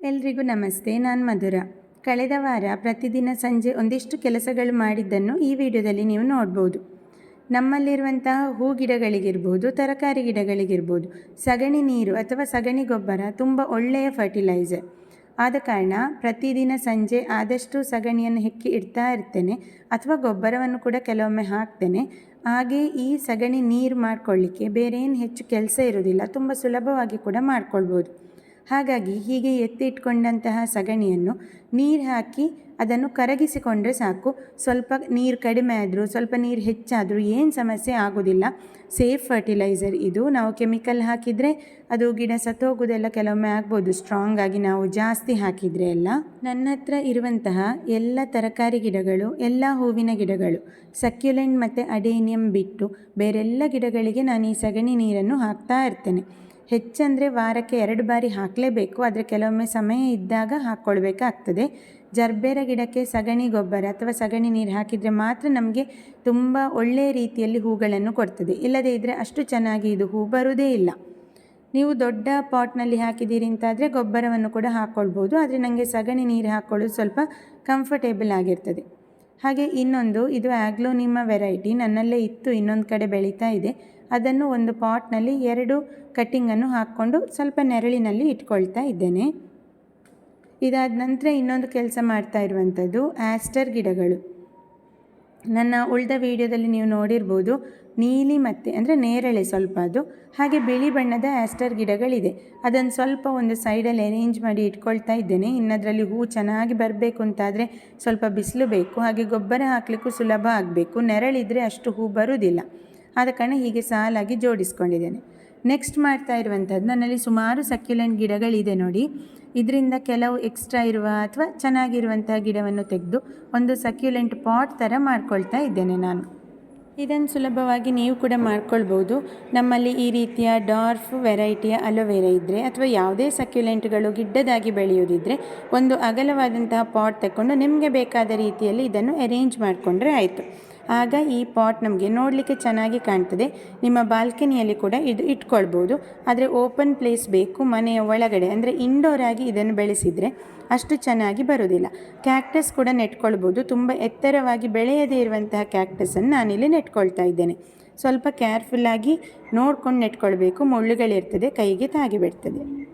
ಎಲ್ರಿಗೂ ನಮಸ್ತೆ, ನಾನು ಮಧುರ. ಕಳೆದ ವಾರ ಪ್ರತಿದಿನ ಸಂಜೆ ಒಂದಿಷ್ಟು ಕೆಲಸಗಳು ಮಾಡಿದ್ದನ್ನು ಈ ವಿಡಿಯೋದಲ್ಲಿ ನೀವು ನೋಡ್ಬೋದು. ನಮ್ಮಲ್ಲಿರುವಂತಹ ಹೂ ಗಿಡಗಳಿಗಿರ್ಬೋದು, ತರಕಾರಿ ಗಿಡಗಳಿಗಿರ್ಬೋದು, ಸಗಣಿ ನೀರು ಅಥವಾ ಸಗಣಿ ಗೊಬ್ಬರ ತುಂಬ ಒಳ್ಳೆಯ ಫರ್ಟಿಲೈಸರ್ ಆದ ಕಾರಣ ಪ್ರತಿದಿನ ಸಂಜೆ ಆದಷ್ಟು ಸಗಣಿಯನ್ನು ಹೆಕ್ಕಿ ಇಡ್ತಾ ಇರ್ತೇನೆ ಅಥವಾ ಗೊಬ್ಬರವನ್ನು ಕೂಡ ಕೆಲವೊಮ್ಮೆ ಹಾಕ್ತೇನೆ. ಹಾಗೆ ಈ ಸಗಣಿ ನೀರು ಮಾಡ್ಕೊಳ್ಳಿಕ್ಕೆ ಬೇರೆ ಏನು ಹೆಚ್ಚು ಕೆಲಸ ಇರೋದಿಲ್ಲ ತುಂಬ ಸುಲಭವಾಗಿ ಕೂಡ ಮಾಡ್ಕೊಳ್ಬೋದು. ಹಾಗಾಗಿ ಹೀಗೆ ಎತ್ತಿ ಇಟ್ಕೊಂಡಂತಹ ಸಗಣಿಯನ್ನು ನೀರು ಹಾಕಿ ಅದನ್ನು ಕರಗಿಸಿಕೊಂಡ್ರೆ ಸಾಕು. ಸ್ವಲ್ಪ ನೀರು ಕಡಿಮೆ ಆದರೂ, ಸ್ವಲ್ಪ ನೀರು ಹೆಚ್ಚಾದರೂ ಏನು ಸಮಸ್ಯೆ ಆಗೋದಿಲ್ಲ. ಸೇಫ್ ಫರ್ಟಿಲೈಸರ್ ಇದು. ನಾವು ಕೆಮಿಕಲ್ ಹಾಕಿದರೆ ಅದು ಗಿಡ ಸತ್ತೋಗೋದೆಲ್ಲ ಕೆಲವೊಮ್ಮೆ ಆಗ್ಬೋದು. ಸ್ಟ್ರಾಂಗ್ ಆಗಿ ನಾವು ಜಾಸ್ತಿ ಹಾಕಿದರೆ ಎಲ್ಲ. ನನ್ನ ಹತ್ರ ಇರುವಂತಹ ಎಲ್ಲ ತರಕಾರಿ ಗಿಡಗಳು, ಎಲ್ಲ ಹೂವಿನ ಗಿಡಗಳು ಸಕ್ಯುಲೆಂಟ್ ಮತ್ತು ಅಡೇನಿಯಂ ಬಿಟ್ಟು ಬೇರೆಲ್ಲ ಗಿಡಗಳಿಗೆ ನಾನು ಈ ಸಗಣಿ ನೀರನ್ನು ಹಾಕ್ತಾ ಇರ್ತೇನೆ. ಹೆಚ್ಚಂದರೆ ವಾರಕ್ಕೆ ಎರಡು ಬಾರಿ ಹಾಕಲೇಬೇಕು. ಆದರೆ ಕೆಲವೊಮ್ಮೆ ಸಮಯ ಇದ್ದಾಗ ಹಾಕ್ಕೊಳ್ಬೇಕಾಗ್ತದೆ. ಜರ್ಬೇರ ಗಿಡಕ್ಕೆ ಸಗಣಿ ಗೊಬ್ಬರ ಅಥವಾ ಸಗಣಿ ನೀರು ಹಾಕಿದರೆ ಮಾತ್ರ ನಮಗೆ ತುಂಬ ಒಳ್ಳೆಯ ರೀತಿಯಲ್ಲಿ ಹೂಗಳನ್ನು ಕೊಡ್ತದೆ. ಇಲ್ಲದೇ ಇದ್ದರೆ ಅಷ್ಟು ಚೆನ್ನಾಗಿ ಇದು ಹೂ ಬರುವುದೇ ಇಲ್ಲ. ನೀವು ದೊಡ್ಡ ಪಾಟ್ನಲ್ಲಿ ಹಾಕಿದ್ದೀರಿ ಅಂತಾದರೆ ಗೊಬ್ಬರವನ್ನು ಕೂಡ ಹಾಕ್ಕೊಳ್ಬೋದು. ಆದರೆ ನನಗೆ ಸಗಣಿ ನೀರು ಹಾಕ್ಕೊಳ್ಳೋದು ಸ್ವಲ್ಪ ಕಂಫರ್ಟೇಬಲ್ ಆಗಿರ್ತದೆ. ಹಾಗೆ ಇನ್ನೊಂದು, ಇದು ಆಗ್ಲೋನಿಮ ವೆರೈಟಿ ನನ್ನಲ್ಲೇ ಇತ್ತು, ಇನ್ನೊಂದು ಕಡೆ ಬೆಳೀತಾ ಇದೆ. ಅದನ್ನು ಒಂದು ಪಾಟ್ನಲ್ಲಿ ಎರಡು ಕಟ್ಟಿಂಗನ್ನು ಹಾಕ್ಕೊಂಡು ಸ್ವಲ್ಪ ನೆರಳಿನಲ್ಲಿ ಇಟ್ಕೊಳ್ತಾ ಇದ್ದೇನೆ. ಇದಾದ ನಂತರ ಇನ್ನೊಂದು ಕೆಲಸ ಮಾಡ್ತಾ ಇರುವಂಥದ್ದು ಆಸ್ಟರ್ ಗಿಡಗಳು. ನನ್ನ ಉಳಿದ ವಿಡಿಯೋದಲ್ಲಿ ನೀವು ನೋಡಿರ್ಬೋದು ನೀಲಿ ಮತ್ತೆ ಅಂದರೆ ನೇರಳೆ ಸ್ವಲ್ಪ ಅದು, ಹಾಗೆ ಬಿಳಿ ಬಣ್ಣದ ಆಸ್ಟರ್ ಗಿಡಗಳಿದೆ. ಅದನ್ನು ಸ್ವಲ್ಪ ಒಂದು ಸೈಡಲ್ಲಿ ಅರೇಂಜ್ ಮಾಡಿ ಇಟ್ಕೊಳ್ತಾ ಇದ್ದೇನೆ. ಇನ್ನದರಲ್ಲಿ ಹೂ ಚೆನ್ನಾಗಿ ಬರಬೇಕು ಅಂತಾದರೆ ಸ್ವಲ್ಪ ಬಿಸಿಲು ಬೇಕು, ಹಾಗೆ ಗೊಬ್ಬರ ಹಾಕಲಿಕ್ಕೂ ಸುಲಭ ಆಗಬೇಕು. ನೆರಳಿದ್ರೆ ಅಷ್ಟು ಹೂ ಬರುವುದಿಲ್ಲ. ಆದ ಕಾರಣ ಹೀಗೆ ಸಾಲಾಗಿ ಜೋಡಿಸ್ಕೊಂಡಿದ್ದೇನೆ. ನೆಕ್ಸ್ಟ್ ಮಾಡ್ತಾ ಇರುವಂಥದ್ದು ನನ್ನಲ್ಲಿ ಸುಮಾರು ಸಕ್ಯುಲೆಂಟ್ ಗಿಡಗಳಿದೆ ನೋಡಿ. ಇದರಿಂದ ಕೆಲವು ಎಕ್ಸ್ಟ್ರಾ ಇರುವ ಅಥವಾ ಚೆನ್ನಾಗಿರುವಂಥ ಗಿಡವನ್ನು ತೆಗೆದು ಒಂದು ಸಕ್ಯುಲೆಂಟ್ ಪಾಟ್ ಥರ ಮಾಡ್ಕೊಳ್ತಾ ಇದ್ದೇನೆ ನಾನು. ಇದನ್ನು ಸುಲಭವಾಗಿ ನೀವು ಕೂಡ ಮಾಡ್ಕೊಳ್ಬೋದು. ನಮ್ಮಲ್ಲಿ ಈ ರೀತಿಯ ಡಾರ್ಫ್ ವೆರೈಟಿಯ ಅಲೋವೆರಾ ಇದ್ದರೆ ಅಥವಾ ಯಾವುದೇ ಸಕ್ಯುಲೆಂಟ್ಗಳು ಗಿಡ್ಡದಾಗಿ ಬೆಳೆಯೋದಿದ್ದರೆ ಒಂದು ಅಗಲವಾದಂತಹ ಪಾಟ್ ತಗೊಂಡು ನಿಮಗೆ ಬೇಕಾದ ರೀತಿಯಲ್ಲಿ ಇದನ್ನು ಅರೇಂಜ್ ಮಾಡಿಕೊಂಡ್ರೆ ಆಯಿತು. ಆಗ ಈ ಪಾಟ್ ನಮಗೆ ನೋಡಲಿಕ್ಕೆ ಚೆನ್ನಾಗಿ ಕಾಣ್ತದೆ. ನಿಮ್ಮ ಬಾಲ್ಕನಿಯಲ್ಲಿ ಕೂಡ ಇದು ಇಟ್ಕೊಳ್ಬೋದು. ಆದರೆ ಓಪನ್ ಪ್ಲೇಸ್ ಬೇಕು ಮನೆಯ ಒಳಗಡೆ. ಅಂದರೆ ಇಂಡೋರ್ ಆಗಿ ಇದನ್ನು ಬೆಳೆಸಿದರೆ ಅಷ್ಟು ಚೆನ್ನಾಗಿ ಬರೋದಿಲ್ಲ ಕ್ಯಾಕ್ಟಸ್ ಕೂಡ ನೆಟ್ಕೊಳ್ಬೋದು. ತುಂಬ ಎತ್ತರವಾಗಿ ಬೆಳೆಯದೇ ಇರುವಂತಹ ಕ್ಯಾಕ್ಟಸನ್ನು ನಾನಿಲ್ಲಿ ನೆಟ್ಕೊಳ್ತಾ ಇದ್ದೇನೆ. ಸ್ವಲ್ಪ ಕೇರ್ಫುಲ್ಲಾಗಿ ನೋಡ್ಕೊಂಡು ನೆಟ್ಕೊಳ್ಬೇಕು. ಮುಳ್ಳುಗಳಿರ್ತದೆ, ಕೈಗೆ ತಾಗಿ ಬಿಡ್ತದೆ